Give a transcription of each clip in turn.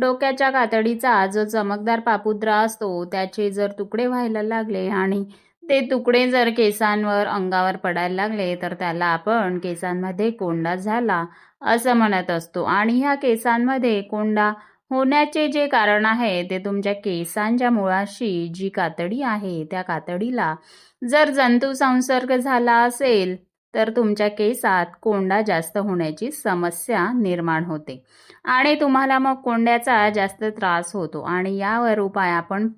डोक्याच्या कातडीचा जो चमकदार पापुद्रा असतो त्याचे जर तुकडे व्हायला लागले आणि ते तुकडे जर केसांवर अंगावर पडायला लागले तर त्याला आपण केसांमध्ये कोंडा झाला असं म्हणत असतो. आणि ह्या केसांमध्ये कोंडा होण्याचे जे कारण आहे ते तुमच्या केसांच्या मुळाशी जी कातडी आहे त्या कातडीला जर जंतू संसर्ग झाला असेल तर तुमच्या केसात कोंडा जास्त होण्याची समस्या निर्माण होते. आणि तुम्हाला मग कोंड्याचा जास्त त्रास होतो. आणि यावर उपाय आपण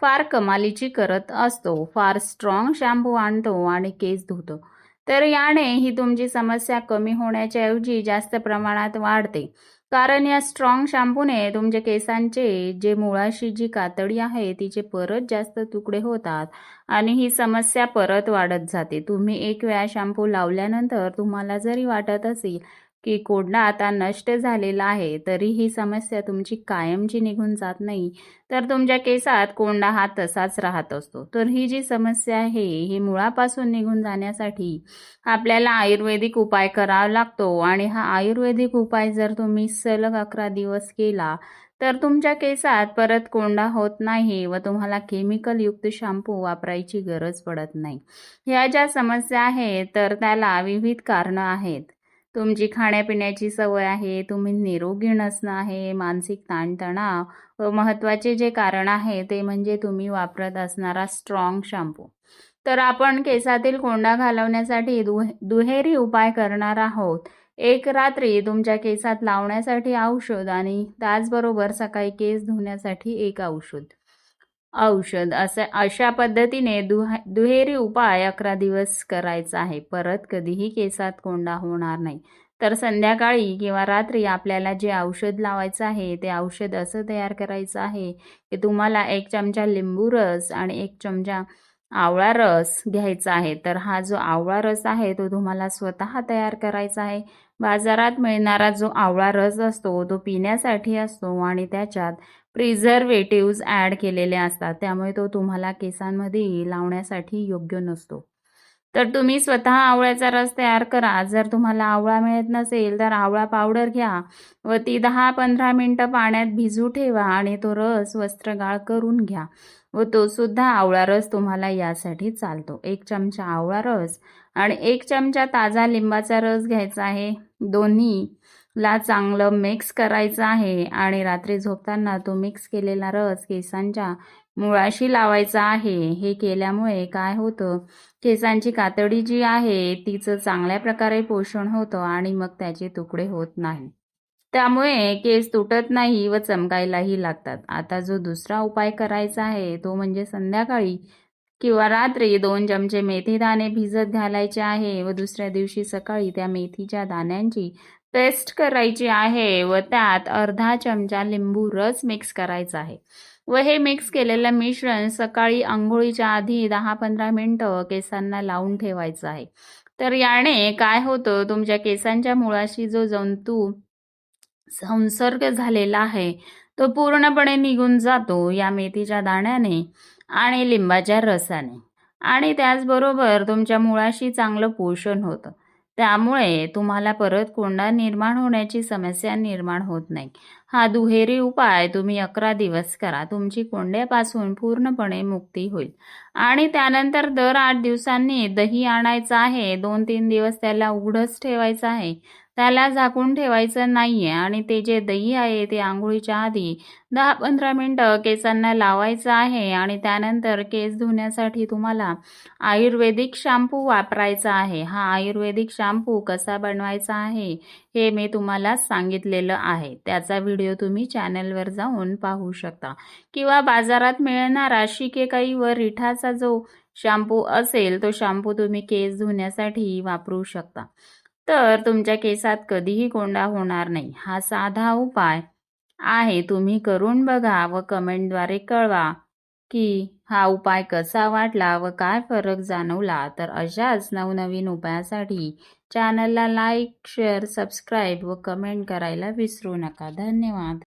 फार कमालीची करत असतो. फार स्ट्रॉंग शॅम्पू आणतो आणि केस धुतो. तर याने ही तुमची समस्या कमी होण्याच्या ऐवजी जास्त प्रमाणात वाढते. कारण या स्ट्रॉंग शॅम्पूने तुमच्या केसांचे जे मुळाशी जी कातडी आहे तिचे परत जास्त तुकडे होतात आणि ही समस्या परत वाढत जाते. तुम्ही एक वेळा शॅम्पू लावल्यानंतर तुम्हाला जरी वाटत असेल की कोंडा आता नष्ट झालेला आहे तरी ही समस्या तुमची कायमची निघून जात नाही. तर तुमच्या केसात कोंडा हा तसाच राहत असतो. तर ही जी समस्या आहे ही मुळापासून निघून जाण्यासाठी आपल्याला आयुर्वेदिक उपाय करावा लागतो. आणि हा आयुर्वेदिक उपाय जर तुम्ही सलग अकरा दिवस केला तर तुमच्या केसात परत कोंडा होत नाही व तुम्हाला केमिकलयुक्त शॅम्पू वापरायची गरज पडत नाही. ह्या ज्या समस्या आहेत तर त्याला विविध कारणं आहेत. तुमची खाण्यापिण्याची सवय आहे तुम्ही निरोगी नसणं आहे मानसिक ताणतणाव व महत्त्वाचे जे कारण आहे ते म्हणजे तुम्ही वापरत असणारा स्ट्रॉंग शॅम्पू तर आपण केसातील कोंडा घालवण्यासाठी दुहे दुहेरी उपाय करणार आहोत. एक रात्री तुमच्या केसात लावण्यासाठी औषध आणि त्याचबरोबर सकाळी केस धुण्यासाठी एक औषध. औषध. असं अशा पद्धतीने दुहे दुहेरी उपाय अकरा दिवस करायचा आहे. परत कधीही केसात कोंडा होणार नाही. तर संध्याकाळी किंवा रात्री आपल्याला जे औषध लावायचं आहे ते औषध असं तयार करायचं आहे की तुम्हाला एक चमचा लिंबू रस आणि एक चमचा आवळा रस घ्यायचा आहे. तर हा जो आवळा रस आहे तो तुम्हाला स्वतः तयार करायचा आहे. बाजारात मिळणारा जो आवळा रस असतो तो पिण्यासाठी असतो आणि त्याच्यात प्रिझर्वेटिव्ज ॲड केलेले असतात. त्यामुळे तो तुम्हाला केसांमध्ये लावण्यासाठी योग्य नसतो. तर तुम्ही स्वतः आवळ्याचा रस तयार करा. जर तुम्हाला आवळा मिळत नसेल तर आवळा पावडर घ्या. व ती दहा पंधरा मिनटं पाण्यात भिजू ठेवा आणि तो रस वस्त्रगाळ करून घ्या व तो सुद्धा आवळा रस तुम्हाला यासाठी चालतो. एक चमचा आवळा रस आणि एक चमचा ताजा लिंबाचा रस घ्यायचा आहे. दोन्ही ला चांगलं मिक्स करायचं आहे आणि रात्री झोपताना तो मिक्स केलेला रस केसांच्या मुळाशी लावायचा आहे. हे केल्यामुळे काय होतं? केसांची कातडी जी आहे तिचं चांगल्या प्रकारे पोषण होतं आणि मग त्याचे तुकडे होत नाही. त्यामुळे केस तुटत नाही व चमकायलाही लागतात. आता जो दुसरा उपाय करायचा आहे तो म्हणजे संध्याकाळी किंवा रात्री दोन चमचे मेथी दाणे भिजत घालायचे आहे व दुसऱ्या दिवशी सकाळी त्या मेथीच्या दाण्यांची पेस्ट करायची आहे व त्यात अर्धा चमचा लिंबू रस मिक्स करायचा आहे. व हे मिक्स केलेलं मिश्रण सकाळी आंघोळीच्या आधी दहा पंधरा मिनटं केसांना लावून ठेवायचं आहे. तर याने काय होतं तुमच्या केसांच्या मुळाशी जो जंतू संसर्ग झालेला आहे तो पूर्णपणे निघून जातो या मेथीच्या दाण्याने आणि लिंबाच्या रसाने. आणि त्याचबरोबर तुमच्या मुळाशी चांगलं पोषण होतं. त्यामुळे तुम्हाला परत कोंडा निर्माण होण्याची समस्या निर्माण होत नाही. हा दुहेरी उपाय तुम्ही अकरा दिवस करा. तुमची कोंड्यापासून पूर्णपणे मुक्ती होईल. आणि त्यानंतर दर आठ दिवसांनी दही आणायचं आहे. दोन तीन दिवस त्याला उघडच ठेवायचं आहे. त्याला झाकून ठेवायचं नाही आहे आणि ते जे दही आहे ते आंघोळीच्या आधी दहा पंधरा मिनटं केसांना लावायचं आहे. आणि त्यानंतर केस धुण्यासाठी तुम्हाला आयुर्वेदिक शॅम्पू वापरायचा आहे. हा आयुर्वेदिक शॅम्पू कसा बनवायचा आहे? हे मी तुम्हाला सांगितलेलं आहे. त्याचा व्हिडिओ तुम्ही चॅनलवर जाऊन पाहू शकता. किंवा बाजारात मिळणारा शिकेकाई व रिठाचा जो शॅम्पू असेल तो शॅम्पू तुम्ही केस धुण्यासाठी वापरू शकता. तर तुमच्या केसात कधीही कोंडा होणार नाही. हा साधा उपाय आहे. तुम्ही करून बघा व कमेंटद्वारे कळवा की हा उपाय कसा वाटला व काय फरक जाणवला. तर अशाच नवनवीन उपायासाठी चॅनलला लाईक शेअर सबस्क्राईब व कमेंट करायला विसरू नका. धन्यवाद.